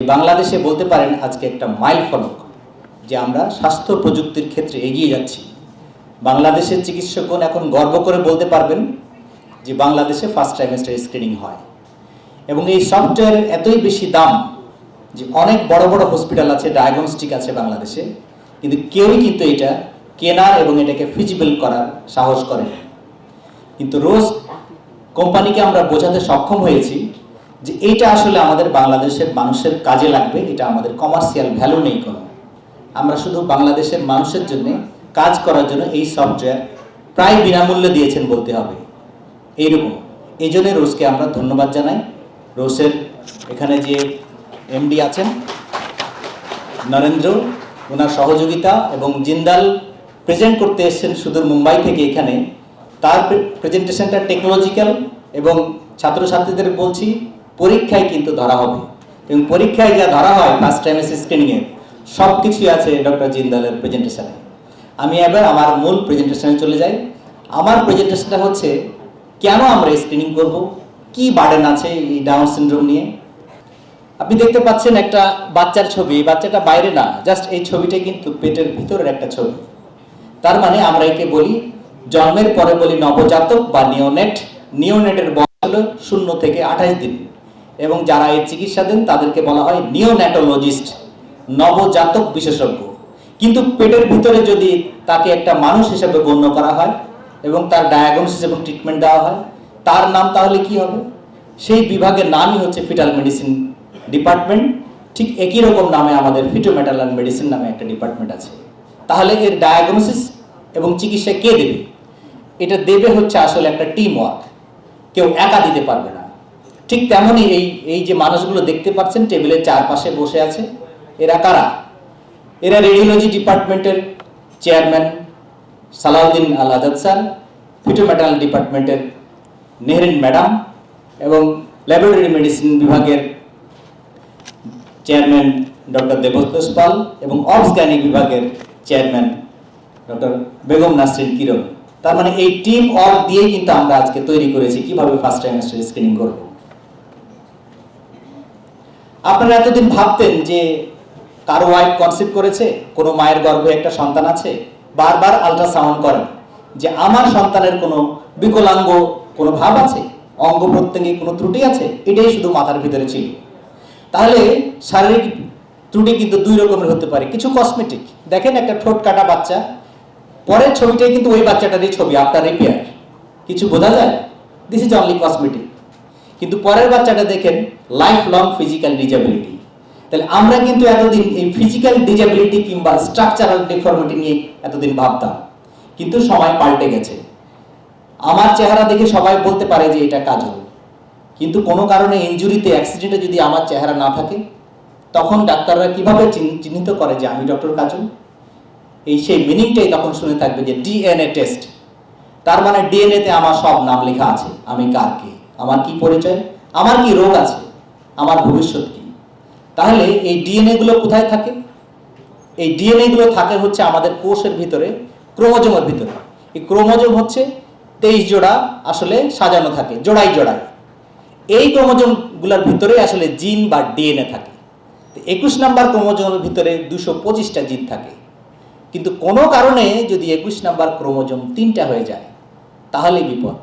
বাংলাদেশে বলতে পারেন আজকে একটা মাইল ফলক, যে আমরা স্বাস্থ্য প্রযুক্তির ক্ষেত্রে এগিয়ে যাচ্ছি। বাংলাদেশের চিকিৎসকগণ এখন গর্ব করে বলতে পারবেন যে বাংলাদেশে ফার্স্ট ট্রাইমেস্টার স্ক্রিনিং হয়। এবং এই সফটওয়্যারের এতই বেশি দাম যে অনেক বড় বড় হসপিটাল আছে ডায়াগনস্টিক আছে বাংলাদেশে, কিন্তু কেউই কিন্তু এটা কেনার এবং এটাকে ফিজিবল করার সাহস করে কিন্তু রোজ কোম্পানিকে আমরা বোঝাতে সক্ষম হয়েছি যে এইটা আসলে আমাদের বাংলাদেশের মানুষের কাজে লাগবে, এটা আমাদের কমার্শিয়াল ভ্যালু নেই কোনো। আমরা শুধু বাংলাদেশের মানুষের জন্য কাজ করার জন্য এই সফটওয়্যার প্রায় বিনামূল্যে দিয়েছেন বলতে হবে। এইরকম। এই জন্য রোজকে আমরা ধন্যবাদ জানাই। রোসের এখানে যে এমডি আছেন, নরেন্দ্র ওনার সহযোগিতা এবং জিন্দাল প্রেজেন্ট করতে এসেছেন সুদূর মুম্বাই থেকে এখানে। তার প্রেজেন্টেশনটা টেকনোলজিক্যাল এবং ছাত্রছাত্রীদের বলছি পরীক্ষায় কিন্তু ধরা হবে। এবং পরীক্ষায় যা ধরা হয় ফার্স্ট টাইম স্ক্রিনিংয়ের সব কিছুই আছে ডক্টর জিন্দালের প্রেজেন্টেশনে আমি এবার আমার মূল প্রেজেন্টেশনে চলে যাই। আমার প্রেজেন্টেশনটা হচ্ছে, কেন আমরা স্ক্রিনিং করব? কি বার্ডেন আছে এই ডাউন সিনড্রোম নিয়ে? আপনি দেখতে পাচ্ছেন একটা বাচ্চার ছবি, এই বাচ্চাটা বাইরে না জাস্ট এই ছবিটা কিন্তু পেটের ভিতরের একটা ছবি। তার মানে আমরা একে বলি, জন্মের পরে বলি নবজাতক বা নিওনেট নিওনেটের বয়স হলো শূন্য থেকে আঠাশ দিন। এবং যারা এর চিকিৎসা দেন, তাদেরকে বলা হয় নিওন্যাটোলজিস্ট নবজাতক বিশেষজ্ঞ। কিন্তু পেটের ভিতরে যদি তাকে একটা মানুষ হিসেবে গণ্য করা হয় এবং তার ডায়াগনোসিস এবং ট্রিটমেন্ট দেওয়া হয়, তার নাম তাহলে কি হবে? সেই বিভাগের নামই হচ্ছে ফিটাল মেডিসিন ডিপার্টমেন্ট ঠিক একই রকম নামে আমাদের ফিটোমেটাল মেডিসিন নামে একটা ডিপার্টমেন্ট আছে। তাহলে এর ডায়াগনোসিস এবং চিকিৎসা কে দেবে? এটা দেবে হচ্ছে আসলে একটা টিম ওয়ার্ক কেউ একা দিতে পারবে না। ঠিক তেমনই এই এই যে মানুষগুলো দেখতে পাচ্ছেন টেবিলের চারপাশে বসে আছে, এরা কারা? এরা রেডিওলজি ডিপার্টমেন্টের চেয়ারম্যান সালাউদ্দিন আল আজাদ স্যার, ফিটোমেটাল ডিপার্টমেন্টের নেহরিন ম্যাডাম এবং ল্যাবরেটরি মেডিসিন বিভাগের চেয়ারম্যান ডক্টর দেবতোষ পাল এবং অবস গাইনিক বিভাগের চেয়ারম্যান ডক্টর বেগম নাসরিন কিরণ। তার মানে এই টিম ওয়ার্ক দিয়েই কিন্তু আমরা আজকে তৈরি করেছি, কীভাবে ফার্স্ট ট্রাইমেস্টার স্ক্রিনিং করব। আপনারা এতদিন ভাবতেন যে কারও ওয়াইফ কনসিভ করেছে, কোনো মায়ের গর্ভে একটা সন্তান আছে, বারবার আল্ট্রাসাউন্ড করেন যে আমার সন্তানের কোনো বিকলাঙ্গ, কোনো ভাব আছে, অঙ্গ প্রত্যঙ্গে কোনো ত্রুটি আছে, এটাই শুধু মাথার ভিতরে ছিল। তাহলে শারীরিক ত্রুটি কিন্তু দুই রকমের হতে পারে, কিছু কসমেটিক দেখেন একটা ঠোঁট কাটা বাচ্চা, পরের ছবিটাই কিন্তু ওই বাচ্চাটারই ছবি আফটার রিপেয়ার কিছু বোঝা যায়? দিস ইজ অনলি কসমেটিক কিন্তু পরের বাচ্চাটা দেখেন লাইফ লং ফিজিক্যাল ডিজাবিলিটি তাহলে আমরা কিন্তু এতদিন এই ফিজিক্যাল ডিজাবিলিটি কিংবা স্ট্রাকচারাল ডিফর্মিটি নিয়ে এতদিন ভাবতাম। কিন্তু সময় পাল্টে গেছে। আমার চেহারা দেখে সবাই বলতে পারে যে এটা কাজল। কিন্তু কোনো কারণে ইনজুরিতে অ্যাক্সিডেন্টে যদি আমার চেহারা না থাকে, তখন ডাক্তাররা কীভাবে চিহ্নিত করে যে আমি ডক্টর কাজল? এই সেই মিনিংটাই তখন শুনে থাকবে যে ডিএনএ টেস্ট তার মানে ডিএনএতে আমার সব নাম লেখা আছে, আমি কার কে? আমার কি পরিচয়? আমার কি রোগ আছে? আমার ভবিষ্যৎ কি? তাহলে এই ডিএনএ গুলো কোথায় থাকে? এই ডিএনএ গুলো থাকে হচ্ছে আমাদের কোষের ভিতরে, ক্রোমোজোমের ভিতরে। এই ক্রোমোজোম হচ্ছে তেইশ জোড়া আসলে সাজানো থাকে, জোড়াই জোড়াই। এই ক্রোমোজোমগুলোর ভিতরে আসলে জিন বা ডিএনএ থাকে। একুশ নাম্বার ক্রোমোজোমের ভিতরে দুশো পঁচিশটা জিন থাকে। কিন্তু কোনো কারণে যদি একুশ নাম্বার ক্রোমোজোম তিনটা হয়ে যায়, তাহলে বিপদ।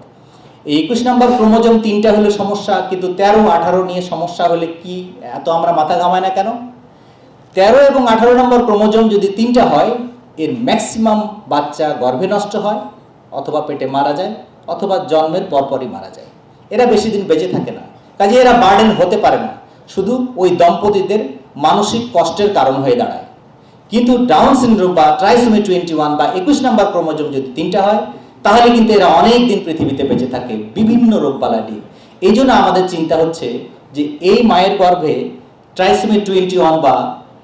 এই একুশ নম্বর ক্রোমোজোম তিনটা হলে সমস্যা, কিন্তু তেরো, আঠারো নিয়ে সমস্যা হলে কি এত আমরা মাথা ঘামাই না কেন? তেরো এবং আঠারো নম্বর ক্রোমোজোম যদি তিনটা হয়, এর ম্যাক্সিমাম বাচ্চা গর্ভে নষ্ট হয়, অথবা পেটে মারা যায়, অথবা জন্মের পরপরই মারা যায়। এরা বেশি দিন বেঁচে থাকে না। কাজে এরা বার্ডেন হতে পারে না। শুধু ওই দম্পতিদের মানসিক কষ্টের কারণ হয়ে দাঁড়ায়। কিন্তু ডাউন সিনড্রোম বা ট্রাইসোমি টোয়েন্টি ওয়ান বা একুশ নাম্বার ক্রোমোজোম যদি তিনটা হয় তাহলে কিন্তু এরা অনেক দিন পৃথিবীতে বেঁচে থাকে, বিভিন্ন রোগবালা নিয়ে এই জন্য আমাদের চিন্তা হচ্ছে যে এই মায়ের গর্ভে ট্রাইসোমি টোয়েন্টি ওয়ান বা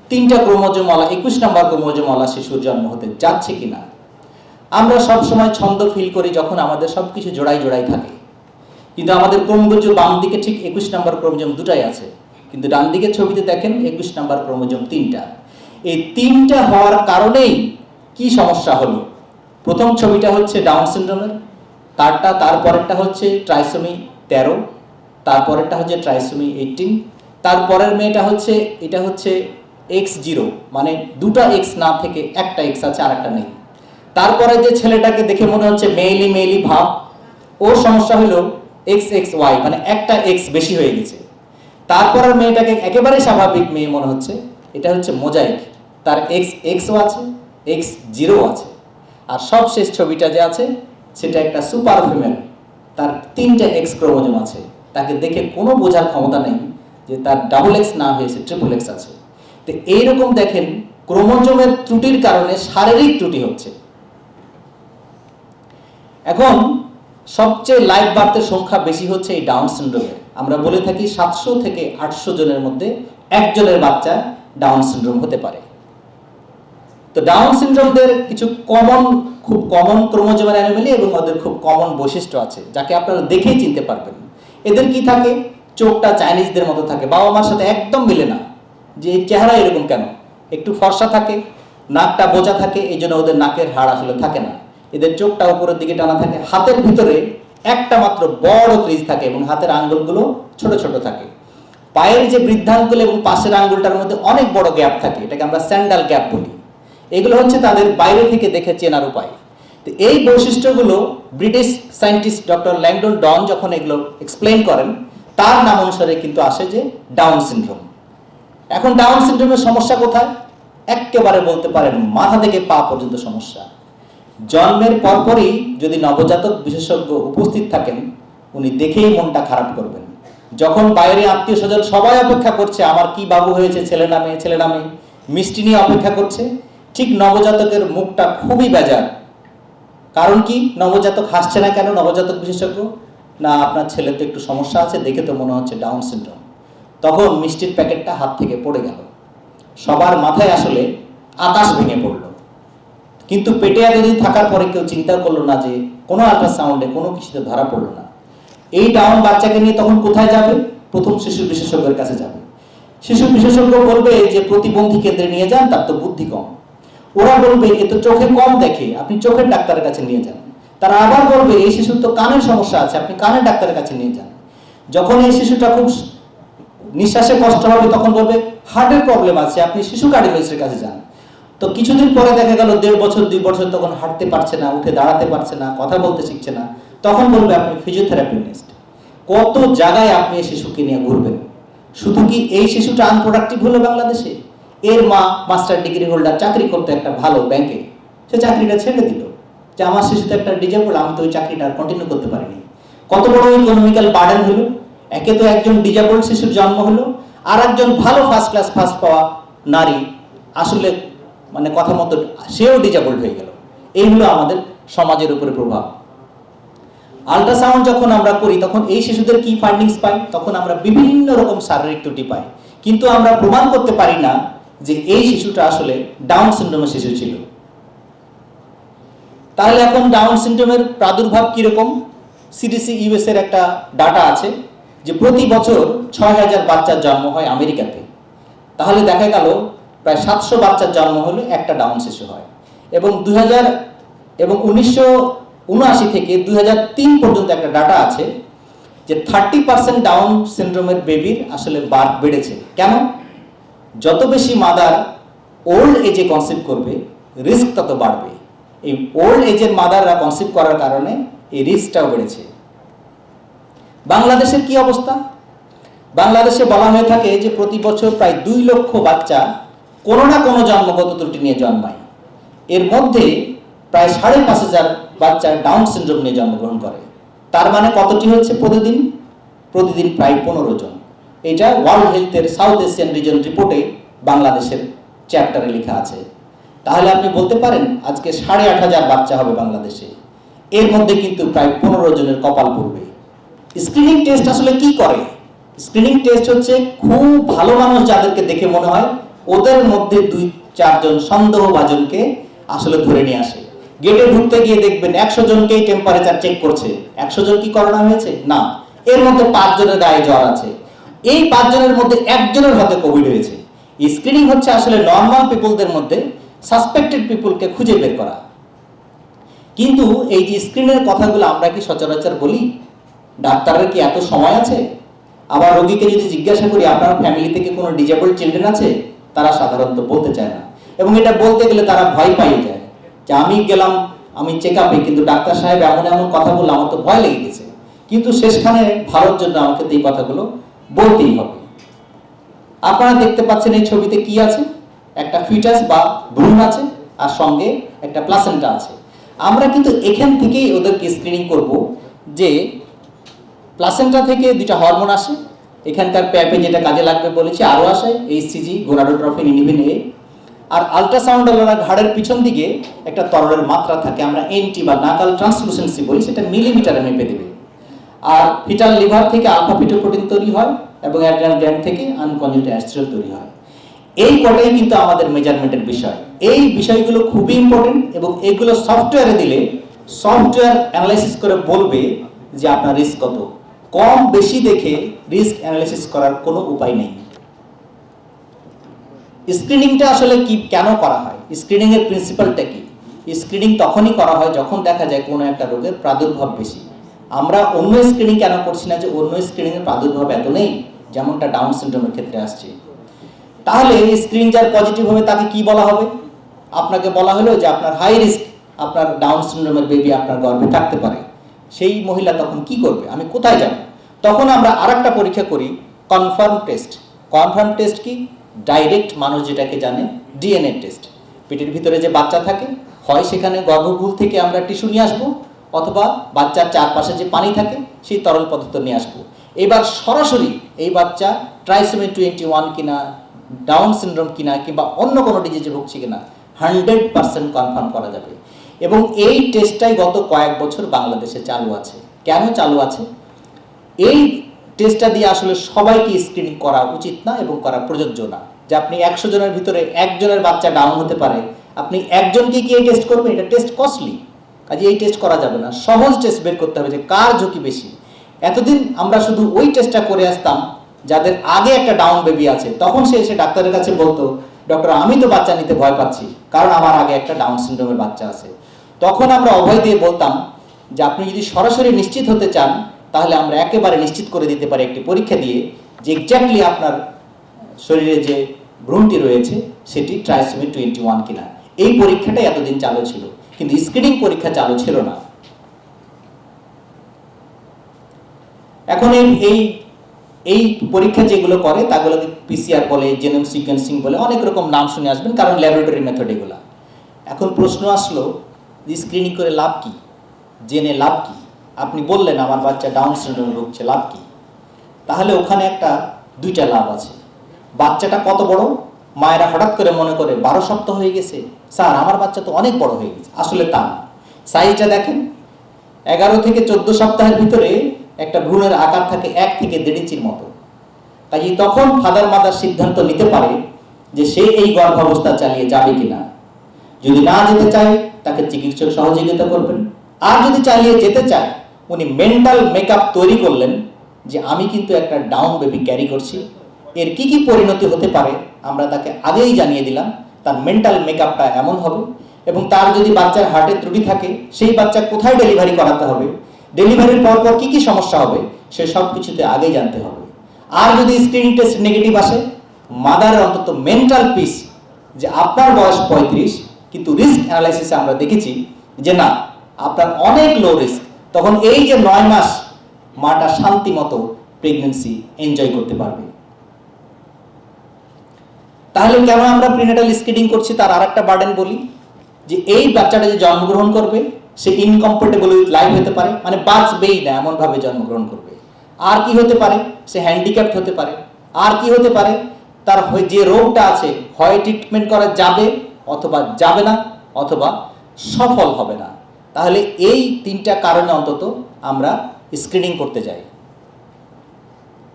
তিনটা ক্রোমোজোমওয়ালা একুশ নাম্বার ক্রোমোজোমওয়ালা শিশুর জন্ম হতে যাচ্ছে কিনা? আমরা সব সময় ছন্দ ফিল করি যখন আমাদের সব কিছু জোড়াই জোড়াই থাকে। কিন্তু আমাদের ক্রোমোজোম বাম দিকে ঠিক একুশ নম্বর ক্রোমোজোম দুটাই আছে। কিন্তু ডান দিকের ছবিতে দেখেন একুশ নাম্বার ক্রোমোজোম তিনটা। এই তিনটা হওয়ার কারণেই কি সমস্যা হলো? প্রথম ছবিটা হচ্ছে ডাউন সিনড্রোমের তারটা, তারপরেরটা হচ্ছে ট্রাইসোমি তেরো, তারপরেরটা হচ্ছে ট্রাইসোমি এইটিন তারপরের মেয়েটা হচ্ছে, এটা হচ্ছে এক্স জিরো মানে দুটা এক্স না থেকে একটা এক্স আছে আর একটা নেই। তারপরে যে ছেলেটাকে দেখে মনে হচ্ছে মেইলি মেইলি ভাব, ওর সমস্যা হলো এক্স এক্স ওয়াই মানে একটা এক্স বেশি হয়ে গেছে। তারপরের মেয়েটাকে একেবারে স্বাভাবিক মেয়ে মনে হচ্ছে, এটা হচ্ছে মোজাইক, তার এক্স এক্সও আছে এক্স জিরো আছে। আর সবশেষ ছবিটা যে আছে, সেটা একটা সুপার ফিমেল। তার তিনটে এক্স ক্রোমোজোম আছে। তাকে দেখে কোনো বোঝার ক্ষমতা নেই যে তার ডাবল এক্স না হয়েছে ট্রিপল এক্স আছে। তো এইরকম দেখেন, ক্রোমোজোমের ত্রুটির কারণে শারীরিক ত্রুটি হচ্ছে। এখন সবচেয়ে লাইফ বার্থের সংখ্যা বেশি হচ্ছে এই ডাউন সিনড্রোমের আমরা বলে থাকি সাতশো থেকে আটশো জনের মধ্যে একজনের বাচ্চা ডাউন সিনড্রোম হতে পারে। তো ডাউন সিনড্রোমদের কিছু কমন খুব কমন ক্রোমোজোমের অ্যানিমেলি এবং ওদের খুব কমন বৈশিষ্ট্য আছে, যাকে আপনারা দেখেই চিনতে পারবেন। এদের কি থাকে? চোখটা চাইনিজদের মতো থাকে বাবা মার সাথে একদম মিলে না। যে এই চেহারা এরকম কেন? একটু ফর্সা থাকে, নাকটা বোঝা থাকে এই জন্য ওদের নাকের হাড় আসলে থাকে না। এদের চোখটা উপরের দিকে টানা থাকে, হাতের ভিতরে একটা মাত্র বড় ক্রিজ থাকে এবং হাতের আঙ্গুলগুলো ছোট ছোট থাকে। পায়ের যে বৃদ্ধাঙ্গুল এবং পাশের আঙ্গুলটার মধ্যে অনেক বড় গ্যাপ থাকে, এটাকে আমরা স্যান্ডাল গ্যাপ বলি। এগুলো হচ্ছে তাদের বাইরে থেকে দেখে চেনার উপায়। তো এই বৈশিষ্ট্যগুলো British scientist doctor Langdon Down যখন এগুলো এক্সপ্লেন করেন, তার নাম অনুসারে কিন্তু আসে যে ডাউন সিনড্রোম। এখন ডাউন সিনড্রোমের সমস্যা কোথায়? একেবারে বলতে পারেন মাথা থেকে পা পর্যন্ত সমস্যা। জন্মের পরপরই যদি নবজাতক বিশেষজ্ঞ উপস্থিত থাকেন, উনি দেখেই মনটা খারাপ করবেন। যখন বাইরে আত্মীয় স্বজন সবাই অপেক্ষা করছে, আমার কি বাবু হয়েছে? ছেলে নামে ছেলে নামে মিষ্টি নিয়ে অপেক্ষা করছে। ঠিক নবজাতকের মুখটা খুবই বেজার। কারণ কি? নবজাতক হাসছে না কেন? নবজাতক বিশেষজ্ঞ? না, আপনার ছেলে তো একটু সমস্যা আছে, দেখে তো মনে হচ্ছে ডাউন সিনড্রোম তখন মিষ্টির প্যাকেটটা হাত থেকে পড়ে গেল। সবার মাথায় আসলে আকাশ ভেঙে পড়ল। কিন্তু পেটে এতদিন থাকার পরে কেউ চিন্তা করল না যে কোনো আল্ট্রাসাউন্ডে কোনো কিছুতে ধরা পড়ল না, এই ডাউন বাচ্চাকে নিয়ে তখন কোথায় যাবে? প্রথম শিশু বিশেষজ্ঞের কাছে যাবে। শিশু বিশেষজ্ঞ বলবে যে প্রতিবন্ধী কেন্দ্রে নিয়ে যান, তার তো বুদ্ধি কম। ওরা বলবে, এ তো চোখে কম দেখে, আপনি চোখের ডাক্তারের কাছে নিয়ে যান। তারা আবার বলবে এই শিশুর তো কানের সমস্যা আছে, আপনি কানের ডাক্তারের কাছে নিয়ে যান। যখন এই শিশুটা খুব নিঃশ্বাসে কষ্ট হবে, তখন বলবে, হার্টের প্রবলেম আছে, আপনি শিশু কার্ডিওলজিস্টের কাছে যান। তো কিছুদিন পরে দেখা গেল, দেড় বছর, দুই বছর তখন হাঁটতে পারছে না, উঠে দাঁড়াতে পারছে না, কথা বলতে শিখছে না। তখন বলবে, আপনি ফিজিওথেরাপি নেস্ট কত জায়গায় আপনি এই শিশুকে নিয়ে ঘুরবেন? শুধু কি এই শিশুটা আনপ্রোডাক্টিভ হলো বাংলাদেশে? এর মা মাস্টার ডিগ্রি হোল্ডার চাকরি করতে একটা ভালো ব্যাংকে সে চাকরিটা ছেড়ে দিল। যে আমার শিশু তো একটা ডিজেবল আমি তো ওই চাকরিটা আর কন্টিনিউ করতে পারিনি। কত বড় ইকোনমিক্যাল বার্ডেন হলো। একে তো একজন ডিজেবল শিশুর জন্ম হলো, আর একজন ভালো ফার্স্ট ক্লাস ফার্স্ট পাওয়া নারী আসলে মানে কথা মতো সেও ডিজেবল হয়ে গেল। এই হলো আমাদের সমাজের উপরে প্রভাব। আল্ট্রাসাউন্ড যখন আমরা করি, তখন এই শিশুদের কি ফাইন্ডিংস পাই? তখন আমরা বিভিন্ন রকম শারীরিক ত্রুটি পাই। কিন্তু আমরা প্রমাণ করতে পারি না যে এই শিশুটা আসলে ডাউন সিনড্রোমের শিশু ছিল। তাহলে এখন ডাউন সিনড্রোমের প্রাদুর্ভাব কীরকম? সিডিসি ইউএস এর একটা ডাটা আছে যে প্রতি বছর ছয় হাজার বাচ্চার জন্ম হয় আমেরিকাতে। তাহলে দেখা গেল প্রায় সাতশো বাচ্চার জন্ম হলে একটা ডাউন শিশু হয়। এবং দুই হাজার এবং উনিশশো উনআশি থেকে তিন পর্যন্ত একটা ডাটা আছে যে থার্টি পার্সেন্ট ডাউন সিনড্রোমের বেবির আসলে বার্থ বেড়েছে। কেন যত বেশি মাদার ওল্ড এজে কনসিভ করবে, রিস্ক তত বাড়বে। এই ওল্ড এজের মাদাররা কনসিভ করার কারণে এই রিস্কটাও বেড়েছে। বাংলাদেশের কি অবস্থা? বাংলাদেশে বলা হয়ে থাকে যে প্রতি বছর প্রায় দুই লক্ষ বাচ্চা কোনো না কোনো জন্মগত ত্রুটি নিয়ে জন্মায়। এর মধ্যে প্রায় সাড়ে পাঁচ হাজার বাচ্চা ডাউন সিনড্রোম নিয়ে জন্মগ্রহণ করে। তার মানে কতটি হচ্ছে প্রতিদিন? প্রতিদিন প্রায় পনেরো জন। এটা ওয়ার্ল্ড হেলথের সাউথ এশিয়ান রিজন রিপোর্টে বাংলাদেশের চ্যাপ্টারে লেখা আছে। তাহলে আপনি বলতে পারেন, আজকে সাড়ে আট হাজার বাচ্চা হবে বাংলাদেশে। এর মধ্যে কিন্তু প্রায় পনেরো জনের কপাল পড়বে। স্ক্রিনিং টেস্ট আসলে কি করে? স্ক্রিনিং টেস্ট হচ্ছে খুব ভালো মানুষ যাদেরকে দেখে মনে হয়, ওদের মধ্যে দুই চারজন সন্দেহভাজনকে আসলে ধরে নিয়ে আসে। গেটে ঢুকতে গিয়ে দেখবেন একশো জনকেই টেম্পারেচার চেক করছে। একশো জন কি করোনা হয়েছে? না। এর মধ্যে পাঁচজনের গায়ে জ্বর আছে। এই পাঁচজনের মধ্যে একজনের হাতে কোভিড হয়েছে। স্ক্রিনিং হচ্ছে আসলে নর্মাল পিপলদের মধ্যে সাসপেক্টেড পিপলকে খুঁজে বের করা। কিন্তু এই যে স্ক্রিনের কথাগুলো আমরা কি সচরাচর বলি? ডাক্তারের কি এত সময় আছে? আবার রোগীকে যদি জিজ্ঞাসা করি, আপনার ফ্যামিলি থেকে কোনো ডিজেবল চিলড্রেন আছে? তারা সাধারণত বলতে চায় না। এবং এটা বলতে গেলে তারা ভয় পাইয়ে যায় যে, আমি গেলাম, আমি চেক আপে কিন্তু ডাক্তার সাহেব এমন এমন কথা বললে আমার তো ভয় লেগে গেছে। কিন্তু শেষখানে ভালোর জন্য আমাকে এই কথাগুলো বলতেই হবে। আপনারা দেখতে পাচ্ছেন এই ছবিতে কি আছে? একটা ফিটাস বা ভ্রূণ আছে, আর সঙ্গে একটা প্লাসেন্টা আছে। আমরা কিন্তু এখান থেকেই ওদেরকে স্ক্রিনিং করব যে প্লাসেন্টা থেকে দুটা হরমোন আসে, এখানকার প্যাপে যেটা কাজে লাগবে বলেছি, আরও আসে এইচসিজি গোনাডোট্রফিন ইনিভিন এ। আর আলট্রাসাউন্ড আলাদা ঘাড়ের পিছন দিকে একটা তরলের মাত্রা থাকে, আমরা এনটি বা নাকাল ট্রান্সলুসেন্সি বলি, সেটা মিলিমিটারে মেপে দেবে। আর ফিটাল লিভার থেকে আলফা ফিটোপ্রোটিন তৈরি হয় এবং অ্যাড্রান গ্ল্যান্ড থেকে অ্যাস্ট্রল তৈরি হয়। এই কটাই কিন্তু আমাদের মেজারমেন্টের বিষয়। এই বিষয়গুলো খুবই ইম্পর্টেন্ট এবং এগুলো সফটওয়্যারে দিলে সফটওয়্যার অ্যানালাইসিস করে বলবে যে আপনার রিস্ক কত। কম বেশি দেখে রিস্ক অ্যানালাইসিস করার কোনো উপায় নেই। স্ক্রিনিংটা আসলে কি, কেন করা হয়? স্ক্রিনিং এর প্রিন্সিপালটা কি? স্ক্রিনিং তখনই করা হয় যখন দেখা যায় কোনো একটা রোগের প্রাদুর্ভাব বেশি। আমরা অন্য স্ক্রিনিং কেন করছি না যে অন্য স্ক্রিনিং এর প্রাদুর্ভাব এত নেই? যেমনটা ডাউন সিনড্রোমের ক্ষেত্রে আসছে। তাহলে স্ক্রিন যার পজিটিভ হবে তাকে কি বলা হবে? আপনাকে বলা হলো যে আপনার হাই রিস্ক আপনার ডাউন সিনড্রোমের বেবি আপনার গর্ভে থাকতে পারে। সেই মহিলা তখন কি করবে? আমি কোথায় যাব? তখন আমরা আরেকটা পরীক্ষা করি কনফার্ম টেস্ট কনফার্ম টেস্ট কি? ডাইরেক্ট মানুষ যেটাকে জানে ডিএনএ টেস্ট পেটের ভিতরে যে বাচ্চা থাকে, হয় সেখানে গর্ভভূল থেকে আমরা টিস্যু নিয়ে আসব অথবা বাচ্চার চারপাশে যে পানি থাকে, সেই তরল পদার্থ নিয়ে আসব। এবার সরাসরি এই বাচ্চা ট্রাইসোমি টোয়েন্টি ওয়ান কিনা ডাউন সিনড্রোম কিনা, কিংবা অন্য কোনো ডিজিজে ভুগছে কিনা হান্ড্রেড পার্সেন্ট কনফার্ম করা যাবে। এবং এই টেস্টটাই গত কয়েক বছর বাংলাদেশে চালু আছে। কেন চালু আছে? এই টেস্টটা দিয়ে আসলে সবাইকে স্ক্রিনিং করা উচিত না এবং করা প্রযোজ্য না। যে আপনি একশো জনের ভিতরে একজনের বাচ্চা ডাউন হতে পারে, আপনি একজনকে কি এই টেস্ট করবেন, এটা টেস্ট কস্টলি কাজে এই টেস্ট করা যাবে না। সহজ টেস্ট বের করতে হবে যে কার ঝুঁকি বেশি। এতদিন আমরা শুধু ওই টেস্টটা করে আসতাম, যাদের আগে একটা ডাউন বেবি আছে। তখন সে এসে ডাক্তারের কাছে বলতো, ডক্টর, আমি তো বাচ্চা নিতে ভয় পাচ্ছি, কারণ আমার আগে একটা ডাউন সিনড্রোমের বাচ্চা আছে। তখন আমরা অভয় দিয়ে বলতাম যে, আপনি যদি সরাসরি নিশ্চিত হতে চান, তাহলে আমরা একেবারে নিশ্চিত করে দিতে পারি একটি পরীক্ষা দিয়ে যে এক্স্যাক্টলি আপনার শরীরে যে ভ্রূণটি রয়েছে, সেটি ট্রাইসোমি টোয়েন্টি ওয়ান কিনা। এই পরীক্ষাটাই এতদিন চালু ছিল। কিন্তু স্ক্রিনিং পরীক্ষা চালু ছিল না। এখন এই এই পরীক্ষা যেগুলো করে, তাগুলোকে পিসিআর বলে জেনোম সিকোয়েন্সিং বলে, অনেক রকম নাম শুনে আসবেন, কারণ ল্যাবরেটরি মেথড এগুলো। এখন প্রশ্ন আসলো যে স্ক্রিনিং করে লাভ কি? জেনে লাভ কি? আপনি বললেন আমার বাচ্চা ডাউন সিনড্রোম ভুগছে, লাভ কি? তাহলে ওখানে একটা, দুইটা লাভ আছে। বাচ্চাটা কত বড়? মায়েরা হঠাৎ করে মনে করে, বারো সপ্তাহ হয়ে গেছে। স্যার, আমার বাচ্চা তো অনেক বড় হয়ে গেছে। আসলে তা সাইজটা দেখেন। এগারো থেকে চোদ্দ সপ্তাহের ভিতরে একটা ভ্রূণের আকার থাকে এক থেকে দেড় ইঞ্চির মতো। কাজে তখন ফাদার মাদার সিদ্ধান্ত নিতে পারে যে সে এই গর্ভাবস্থা চালিয়ে যাবে কিনা। যদি না যেতে চায়, তাকে চিকিৎসক সহযোগিতা করবেন। আর যদি চালিয়ে যেতে চায়, উনি মেন্টাল মেকআপ তৈরি করলেন যে আমি কিন্তু একটা ডাউন বেবি ক্যারি করছি। এর কি কি পরিণতি হতে পারে, আমরা তাকে আগেই জানিয়ে দিলাম। তার মেন্টাল মেকআপটা এমন হবে এবং তার যদি বাচ্চার হার্টের ত্রুটি থাকে, সেই বাচ্চা কোথায় ডেলিভারি করাতে হবে? ডেলিভারির পর পর কী কী সমস্যা হবে, সে সব কিছুতে আগেই জানতে হবে। আর যদি স্ক্রিনিং টেস্ট নেগেটিভ আসে মাদারের অন্তত মেন্টাল পিস যে আপনার বয়স পঁয়ত্রিশ, কিন্তু রিস্ক অ্যানালাইসিসে আমরা দেখেছি যে না, আপনার অনেক লো রিস্ক তখন এই যে নয় মাস, মাটা শান্তি মতো প্রেগনেন্সি এনজয় করতে পারবে। তাহলে কেন আমরা প্রিনেটাল স্ক্রিনিং করছি তার আর একটা বার্ডেন বলি? যে এই বাচ্চাটা যে জন্মগ্রহণ করবে, সে ইনকম্পেটেবল উইথ লাইফ হতে পারে মানে বাঁচবেই না এমনভাবে জন্মগ্রহণ করবে। আর কি হতে পারে? সে হ্যান্ডিক্যাপ্ট হতে পারে। আর কি হতে পারে? তার যে রোগটা আছে, হয় ট্রিটমেন্ট করা যাবে অথবা যাবে না, অথবা সফল হবে না। তাহলে এই তিনটা কারণে অন্তত আমরা স্ক্রিনিং করতে যাই।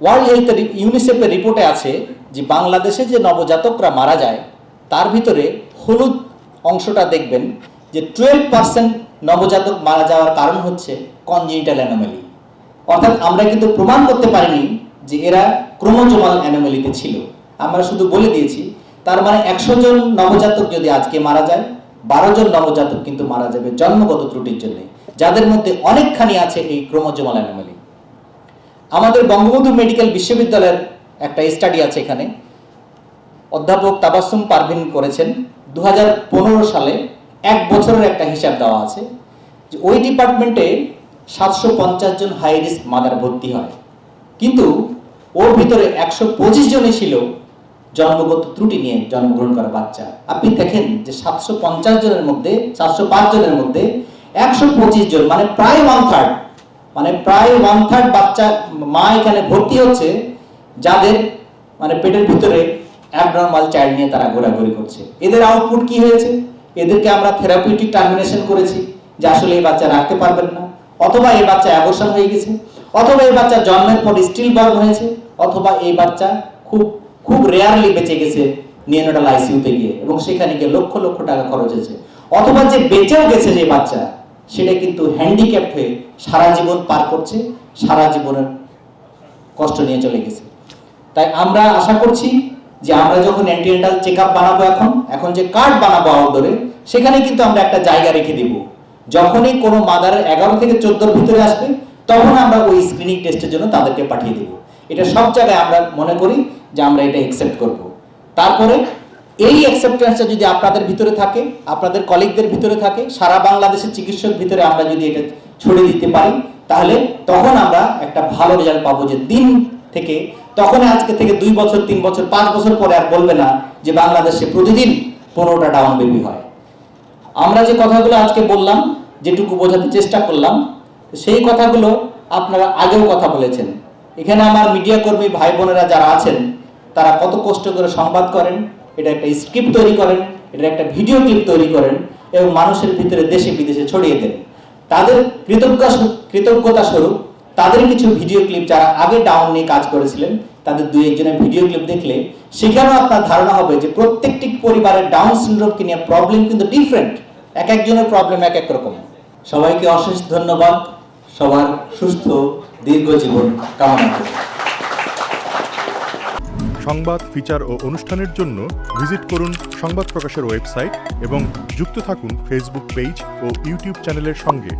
ওয়ার্ল্ড হেলথ ইউনিসেফের রিপোর্টে আছে যে বাংলাদেশে যে নবজাতকরা মারা যায়, তার ভিতরে হলুদ অংশটা দেখবেন যে টুয়েলভ পার্সেন্ট নবজাতক মারা যাওয়ার কারণ হচ্ছে কনজিনিটাল অ্যানোমেলি অর্থাৎ আমরা কিন্তু প্রমাণ করতে পারিনি যে এরা ক্রোমোজোমাল অ্যানোমেলিতে ছিল। আমরা শুধু বলে দিয়েছি, তার মানে একশো জন নবজাতক যদি আজকে মারা যায়, বারো জন নবজাতক কিন্তু মারা যাবে জন্মগত ত্রুটির জন্য, যাদের মধ্যে অনেকখানি আছে এই ক্রোমোজোমাল অ্যানোমেলি আমাদের বঙ্গবন্ধু মেডিকেল বিশ্ববিদ্যালয়ের একটা স্টাডি আছে এখানে। অধ্যাপক তাবাসুম পারভিন করেছেন দু হাজার পনেরো সালে এক বছরের একটা হিসাব দেওয়া আছে যে ওই ডিপার্টমেন্টে সাতশো পঞ্চাশ জন হাই রিস্ক মাদার ভর্তি হয়। কিন্তু ওর ভিতরে একশো পঁচিশ জনই ছিল জন্মগত ত্রুটি নিয়ে জন্মগ্রহণ করা বাচ্চা। আপনি দেখেন যে সাতশো পঞ্চাশ জনের মধ্যে সাতশো পাঁচ জনের মধ্যে একশো পঁচিশ জন মানে প্রায় ওয়ান থার্ড মানে প্রায় ওয়ান থার্ড বাচ্চা মা এখানে ভর্তি হচ্ছে যাদের মানে পেটের ভিতরে অ্যাবনর্মাল চাইল্ড নিয়ে তারা ঘোরাঘুরি করছে। এদের আউটপুট কি হয়েছে? এদেরকে আমরা থেরাপিউটিক টার্মিনেশন করেছি, যে আসলে এই বাচ্চা রাখতে পারবেন না। অথবা এই বাচ্চা অ্যাবর্শন হয়ে গেছে, অথবা এই বাচ্চা জন্মের পর স্টিল বর্ন হয়েছে, অথবা এই বাচ্চা খুব খুব রেয়ারলি বেঁচে গেছে নিয়নোটাল আইসিউতে গিয়ে, এবং সেখানে গিয়ে লক্ষ লক্ষ টাকা খরচ হয়েছে। অথবা যে বেঁচেও গেছে যে বাচ্চা, সেটা কিন্তু হ্যান্ডিক্যাপ্ট হয়ে সারা জীবন পার করছে, সারা জীবনের কষ্ট নিয়ে চলে গেছে। তাই আমরা আশা করছি যে আমরা যখন অ্যান্টিনেটাল চেক আপ বানাবো এখন এখন যে কার্ড বানাবো আউটডোরে সেখানে কিন্তু আমরা একটা জায়গা রেখে দিব। যখনই কোনো মাদার এগারো থেকে চোদ্দোর ভিতরে আসবে, তখন আমরা ওই স্ক্রিনিং টেস্টের জন্য তাদেরকে পাঠিয়ে দেব। এটা সব জায়গায় আমরা মনে করি যে আমরা এটা অ্যাকসেপ্ট করব। তারপরে এই অ্যাকসেপ্টেন্সটা যদি আপনাদের ভিতরে থাকে, আপনাদের কলিগদের ভিতরে থাকে, সারা বাংলাদেশের চিকিৎসক ভিতরে আমরা যদি এটা ছড়িয়ে দিতে পারি, তাহলে তখন আমরা একটা ভালো রেজাল্ট পাবো যে দিন থেকে, তখন আজকে থেকে দুই বছর, তিন বছর, পাঁচ বছর পরে আর বলবে না যে বাংলাদেশে প্রতিদিন পনেরোটা ডাউন বেবি হয়। আমরা যে কথাগুলো আজকে বললাম, যেটুকু বোঝাতে চেষ্টা করলাম, সেই কথাগুলো আপনারা আগেও কথা বলেছেন। এখানে আমার মিডিয়া কর্মী ভাই বোনেরা যারা আছেন, তারা কত কষ্ট করে সংবাদ করেন, এটা একটা স্ক্রিপ্ট তৈরি করেন, এটা একটা ভিডিও ক্লিপ তৈরি করেন, এবং মানুষের ভিতরে দেশে বিদেশে ছড়িয়ে দেন। তাদের কৃতজ্ঞ কৃতজ্ঞতা স্বরূপ তাদের কিছু ভিডিও ক্লিপ যারা আগে ডাউন নিয়ে কাজ করেছিলেন, তাদের দুই একজনের ভিডিও ক্লিপ দেখলে সেখানেও আপনার ধারণা হবে যে প্রত্যেকটি পরিবারের ডাউন সিনড্রোমকে নিয়ে প্রবলেম কিন্তু ডিফারেন্ট এক একজনের প্রবলেম এক এক রকম। সবাইকে অশেষ ধন্যবাদ। সবার সুস্থ, দীর্ঘ জীবন কামনা করি। সংবাদ ফিচার ও অনুষ্ঠানের জন্য ভিজিট করুন সংবাদ প্রকাশের ওয়েবসাইট এবং যুক্ত থাকুন ফেসবুক পেজ ও ইউটিউব চ্যানেলের সঙ্গে।